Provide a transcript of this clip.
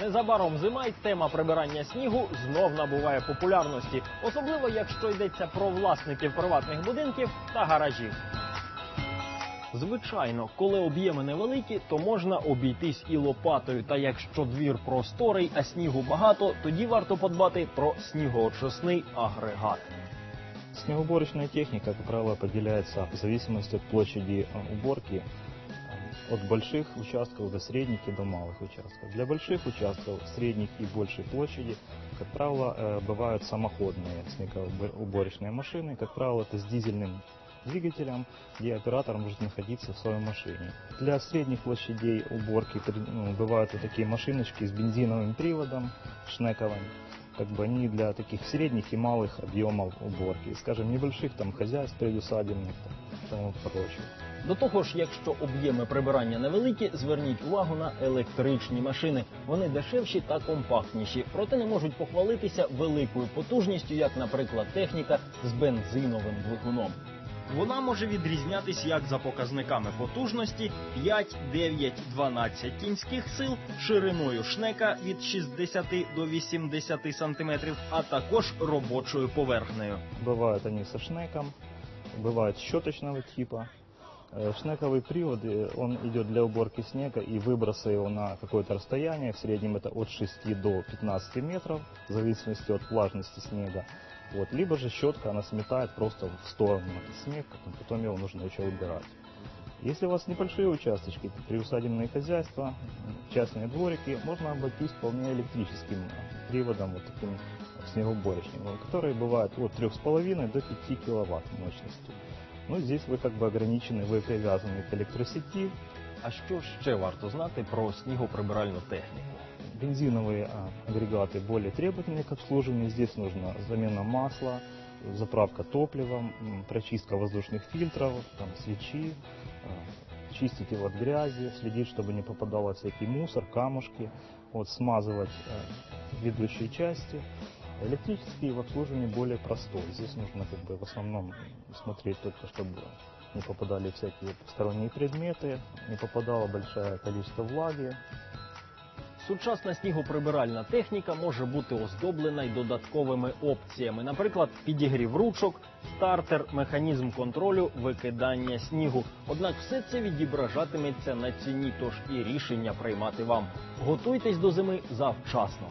Незабаром зима й тема прибирання снігу знов набуває популярності, особливо якщо йдеться про власників приватних будинків та гаражів. Звичайно, коли об'єми невеликі, то можна обійтись і лопатою. Та якщо двір просторий, а снігу багато, тоді варто подбати про снігоочисний агрегат. Снегоуборочная техника, как правило, определяется в зависимости от площади э, уборки, от больших участков до средних и до малых участков. Для больших участков, средних и большей площади, как правило, э, бывают самоходные снегоуборочные машины. Как правило, это с дизельным двигателем, где оператор может находиться в своей машине. Для средних площадей уборки при- ну, бывают вот такие машиночки с бензиновым приводом, шнековым как бы они для таких средних и малых объемов уборки, скажем, небольших там хозяйств предусадебных там, и тому прочее. До того ж, якщо об'єми прибирання невеликі, зверніть увагу на електричні машини. Вони дешевші та компактніші, проте не можуть похвалитися великою потужністю, як, наприклад, техніка з бензиновим двигуном. Вона може відрізнятись як за показниками потужності 5, 9, 12 кінських сил, шириною шнека від 60 до 80 см, а також робочою поверхнею. Бувають вони со шнеком, бувають щоточного типа. Э, Шнековый привод, он идет для уборки снега и выброса его на какое-то расстояние, в среднем это от 6 до 15 метров, в зависимости от влажности снега. Вот. Либо же щетка, она сметает просто в сторону снег, потом, его нужно еще убирать. Если у вас небольшие участочки, приусадебные хозяйства, частные дворики, можно обойтись вполне электрическим э, приводом, вот таким снегоуборочным, которые бывают от 3,5 до 5 киловатт мощностью. Ну, здесь вы как бы ограничены, вы привязаны к электросети. А що ще варто знати про снігоприбиральну техніку? Бензиновые а, агрегаты более требовательны к обслуживанию. Здесь нужна замена масла, заправка топливом, м, прочистка воздушных фильтров, там, свечи, а, чистить его от грязи, следить, чтобы не попадало всякий мусор, камушки, вот, смазывать э, ведущие части. Электрический в обслуживании более простой. Здесь нужно как бы в основном смотреть только, чтобы не попадали всякие посторонние предметы, не попадало большое количество влаги, Сучасна снігоприбиральна техніка може бути оздоблена й додатковими опціями, наприклад, підігрів ручок, стартер, механізм контролю, викидання снігу. Однак все це відображатиметься на ціні, тож і рішення приймати вам. Готуйтесь до зими завчасно.